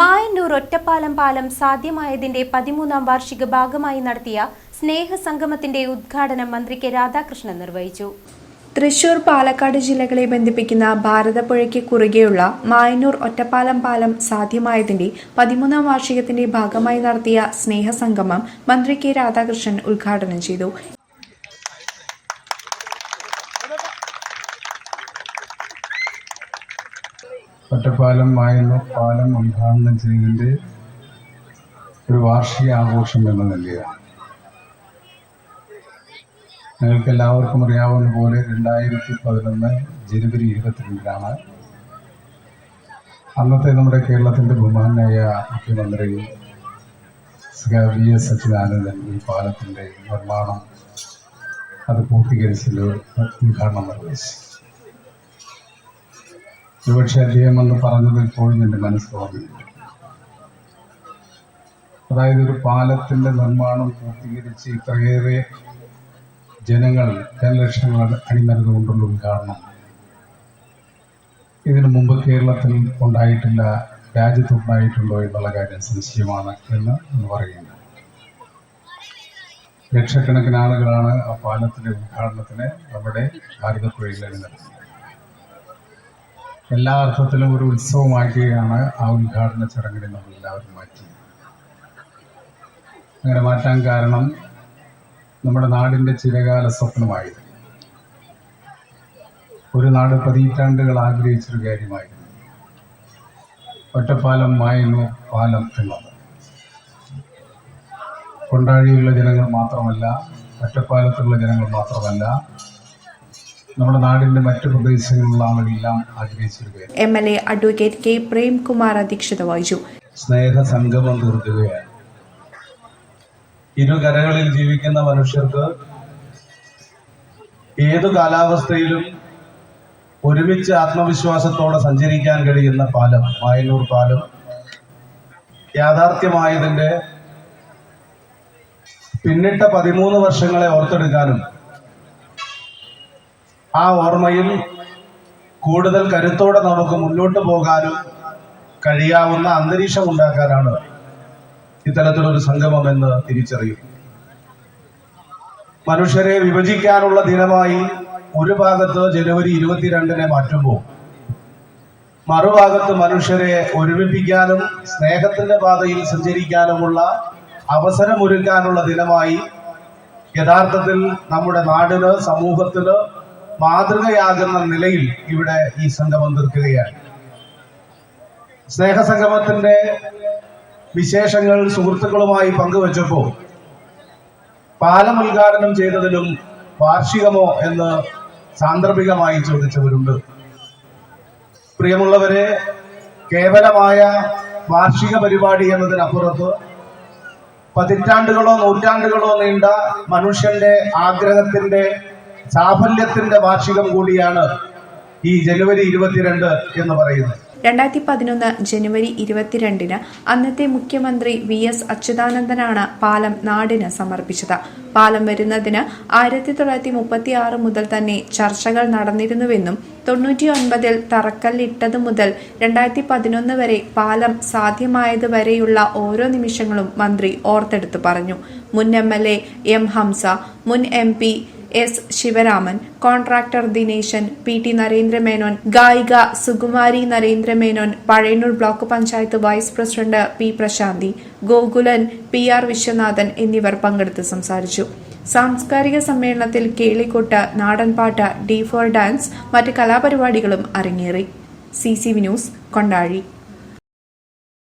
മായന്നൂർ ഒറ്റപ്പാലം പാലം സാധ്യമായതിന്റെ പതിമൂന്നാം വാർഷിക ഭാഗമായി നടത്തിയ സ്നേഹസംഗമത്തിന്റെ ഉദ്ഘാടനം മന്ത്രി കെ രാധാകൃഷ്ണൻ നിർവഹിച്ചു. തൃശൂർ പാലക്കാട് ജില്ലകളെ ബന്ധിപ്പിക്കുന്ന ഭാരതപ്പുഴയ്ക്ക് കുറുകെയുള്ള മായന്നൂർ ഒറ്റപ്പാലം പാലം സാധ്യമായതിന്റെ പതിമൂന്നാം വാർഷികത്തിന്റെ ഭാഗമായി നടത്തിയ സ്നേഹസംഗമം മന്ത്രി കെ രാധാകൃഷ്ണൻ ഉദ്ഘാടനം ചെയ്തു. ഒറ്റപ്പാലം മായന്നൂർ പാലം ഉദ്ഘാടനം ചെയ്തതിന്റെ ഒരു വാർഷിക ആഘോഷം എന്ന നിലയാണ് നിങ്ങൾക്ക് എല്ലാവർക്കും അറിയാവുന്ന പോലെ രണ്ടായിരത്തി പതിനൊന്ന് ജനുവരി ഇരുപത്തിരണ്ടിലാണ് അന്നത്തെ നമ്മുടെ കേരളത്തിന്റെ ബഹുമാനായ മുഖ്യമന്ത്രി ശ്രീ വി എസ് സച്ചിദാനന്ദൻ ഈ പാലത്തിന്റെ നിർമ്മാണം അത് പൂർത്തീകരിച്ചല്ലോ ഉദ്ഘാടനം നിർവഹിച്ചു. ഒരുപക്ഷെ അദ്ദേഹം എന്ന് പറഞ്ഞത് ഇപ്പോഴും എന്റെ മനസ്സ് തോന്നി അതായത് ഒരു പാലത്തിന്റെ നിർമ്മാണം പൂർത്തീകരിച്ച് ഇത്രയേറെ ജനങ്ങൾ ജനലക്ഷങ്ങൾ അണിനിരന്നുകൊണ്ടുള്ള ഉദ്ഘാടനം ഇതിനു മുമ്പ് കേരളത്തിൽ ഉണ്ടായിട്ടില്ല രാജ്യത്തുണ്ടായിട്ടുണ്ടോ എന്നുള്ള കാര്യം സംശയമാണ് എന്ന് പറയുന്നത് പറയുന്നു. ലക്ഷക്കണക്കിന് ആളുകളാണ് ആ പാലത്തിന്റെ ഉദ്ഘാടനത്തിന് നമ്മുടെ ഭാരതപ്പുഴയിൽ അണിനിരന്നത് എല്ലാ അർത്ഥത്തിലും ഒരു ഉത്സവമാക്കുകയാണ് ആ ഉദ്ഘാടന ചടങ്ങിനെ നമ്മൾ എല്ലാവരും മാറ്റി. അങ്ങനെ മാറ്റാൻ കാരണം നമ്മുടെ നാടിന്റെ ചിരകാല സ്വപ്നമായിരുന്നു. ഒരു നാട് പതിറ്റാണ്ടുകൾ ആഗ്രഹിച്ചൊരു കാര്യമായിരുന്നു. ഒറ്റപ്പാലം മായുന്നു പാലം എന്നത്. കൊണ്ടാഴിയുള്ള ജനങ്ങൾ മാത്രമല്ല ഒറ്റപ്പാലത്തുള്ള ജനങ്ങൾ മാത്രമല്ല നമ്മുടെ നാടിന്റെ മറ്റു പ്രദേശങ്ങളിലുള്ള ആളുകളെല്ലാം ആഗ്രഹിച്ചൊരു കാര്യം. M L A advocate K Premkumar അധ്യക്ഷത വഹിച്ചു. സ്നേഹസംഗമം തീർക്കുകയാണ്. ഇരുകരകളിൽ ജീവിക്കുന്ന മനുഷ്യർക്ക് ഏതു കാലാവസ്ഥയിലും ഒരുമിച്ച് ആത്മവിശ്വാസത്തോടെ സഞ്ചരിക്കാൻ കഴിയുന്ന പാലം മായന്നൂർ പാലം യാഥാർത്ഥ്യമായതിന്റെ പിന്നിട്ട പതിമൂന്ന് വർഷങ്ങളെ ഓർത്തെടുക്കാനും ആ ഓർമ്മയിൽ കൂടുതൽ കരുത്തോടെ നമുക്ക് മുന്നോട്ട് പോകാനും കഴിയാവുന്ന അന്തരീക്ഷം ഉണ്ടാക്കാനാണ് ഇത്തരത്തിലൊരു സംഗമം എന്ന് തിരിച്ചറിയും. മനുഷ്യരെ വിഭജിക്കാനുള്ള ദിനമായി ഒരു ഭാഗത്ത് ജനുവരി ഇരുപത്തിരണ്ടിനെ മാറ്റുമ്പോൾ മറുഭാഗത്ത് മനുഷ്യരെ ഒരുമിപ്പിക്കാനും സ്നേഹത്തിന്റെ പാതയിൽ സഞ്ചരിക്കാനുമുള്ള അവസരമൊരുക്കാനുള്ള ദിനമായി യഥാർത്ഥത്തിൽ നമ്മുടെ നാടിന് സമൂഹത്തിന് മാതൃകയാകുന്ന നിലയിൽ ഇവിടെ ഈ സംഗമം തീർക്കുകയാണ് സ്നേഹസംഗമത്തിന്റെ വിശേഷങ്ങൾ സുഹൃത്തുക്കളുമായി പങ്കുവച്ചപ്പോൾ പാലം ഉദ്ഘാടനം ചെയ്തതിലും വാർഷികമോ എന്ന് സാന്ദർഭികമായി ചോദിച്ചവരുണ്ട്. പ്രിയമുള്ളവരെ കേവലമായ വാർഷിക പരിപാടി എന്നതിനപ്പുറത്ത് പതിറ്റാണ്ടുകളോ നൂറ്റാണ്ടുകളോ നീണ്ട മനുഷ്യന്റെ ആഗ്രഹത്തിന്റെ സാഫല്യത്തിന്റെ വാർഷികം കൂടിയാണ് ഈ ജനുവരി ഇരുപത്തിരണ്ട് എന്ന് പറയുന്നത്. രണ്ടായിരത്തി പതിനൊന്ന് ജനുവരി ഇരുപത്തിരണ്ടിന് അന്നത്തെ മുഖ്യമന്ത്രി വി എസ് അച്യുതാനന്ദനാണ് പാലം നാടിന് സമർപ്പിച്ചത്. പാലം വരുന്നതിന് ആയിരത്തി തൊള്ളായിരത്തി മുപ്പത്തി ആറ് മുതൽ തന്നെ ചർച്ചകൾ നടന്നിരുന്നുവെന്നും തൊണ്ണൂറ്റി ഒൻപതിൽ തറക്കല്ലിട്ടത് മുതൽ രണ്ടായിരത്തി പതിനൊന്ന് വരെ പാലം സാധ്യമായത് വരെയുള്ള ഓരോ നിമിഷങ്ങളും മന്ത്രി ഓർത്തെടുത്തു പറഞ്ഞു. മുൻ M L A M Hamsa മുൻ M P S Sivaraman contractor Dineshan P T Narendra Menon ഗായിക Sukumari Narendra Menon Pazhayannur block panchayat vice president P Prashanthi Gokulan P R Viswanathan എന്നിവർ പങ്കെടുത്ത് സംസാരിച്ചു. സാംസ്കാരിക സമ്മേളനത്തിൽ കേളിക്കൊട്ട് നാടൻപാട്ട് ഡി ഫോർ ഡാൻസ് മറ്റ് കലാപരിപാടികളും അരങ്ങേറി. C C V news Kondazhy.